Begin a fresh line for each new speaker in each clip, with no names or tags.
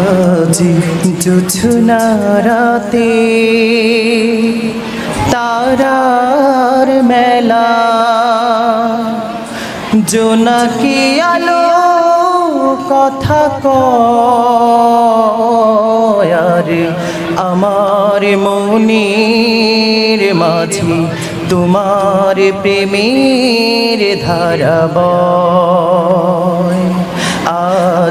আজি জুছনা তারার মেলা। জোনাকি আলো কথা কয়ারে আমার মনির মাঝি তোমার প্রেমের ধারাবয়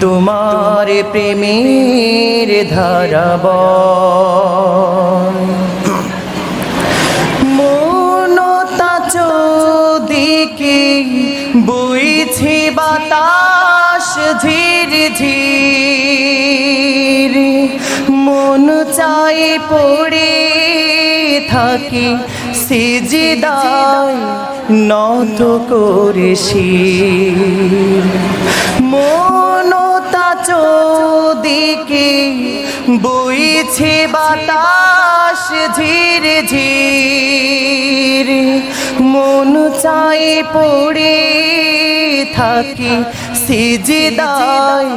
তোমার প্রেমের ধারাবয় মনতা চোদিকে বইছে বাতাস ঝির ঝির। মন চাই পড়ে থাকি সিজিদায় নত করে শির মনতা চোদিকে বইছে বাতাস ঝির ঝির। মন চাই পড়ে থাকি সিজিদায়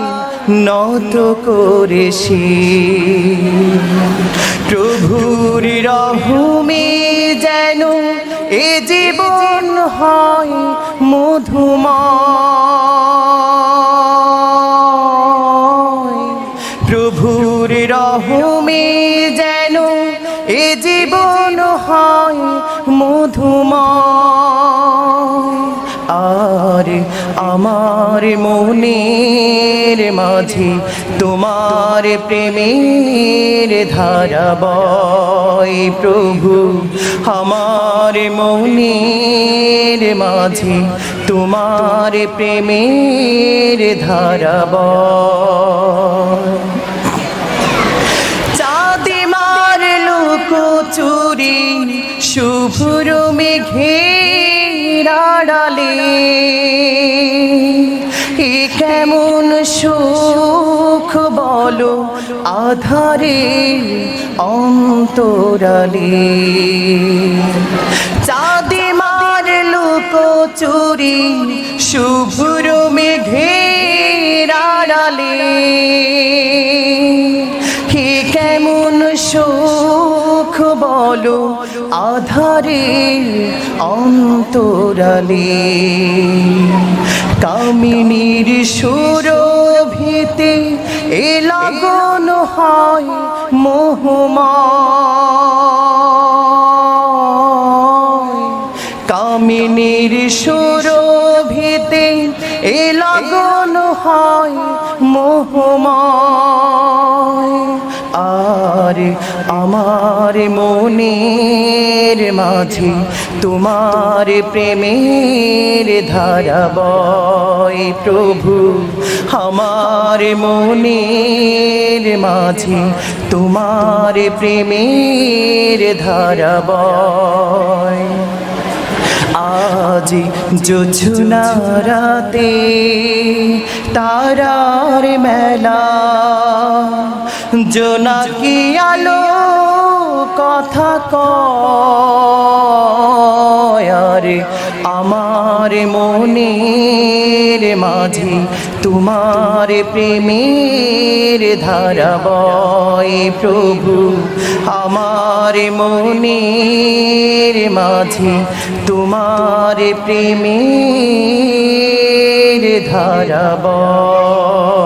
নত করে শির প্রভুর রহুমে হয় মধুময়। প্রভুর রহুমে যেন এ জীবন হয় মধুময়। আর আমার মনের মাঝে তোমার প্রেমের ধারাবয় প্রভু, আমার মনের মাঝে তোমার প্রেমের ধারাবয় মার লোক চুরি শুভ্র মেঘে রাড়ালে। এ কেমন সুখ বলো, আধারে অন্তরালে। চাঁদে মার লোক চুরি, শুভ্র মেঘে রাড়ালে। হে কেমন সুখ বলো, আধারে অন্তরালে। কামিনীর সুর ভিতে এ লগন হয় মোহমা কামিনীর সুর ভিতে এ লগন হয় মোহমা আর আমার মনের মাঝে তোমার প্রেমের ধারাবয় প্রভু, আমার মনের মাঝে তোমার প্রেমের ধারাবয় আজ জোছনা রাতে তারার মেলা, জোনাকি আলো কথা কয়ারে আমার মনের মাঝে তোমার প্রেমের ধারাবয় প্রভু, আমার মনের মাঝে তোমার প্রেমের ধারাবয়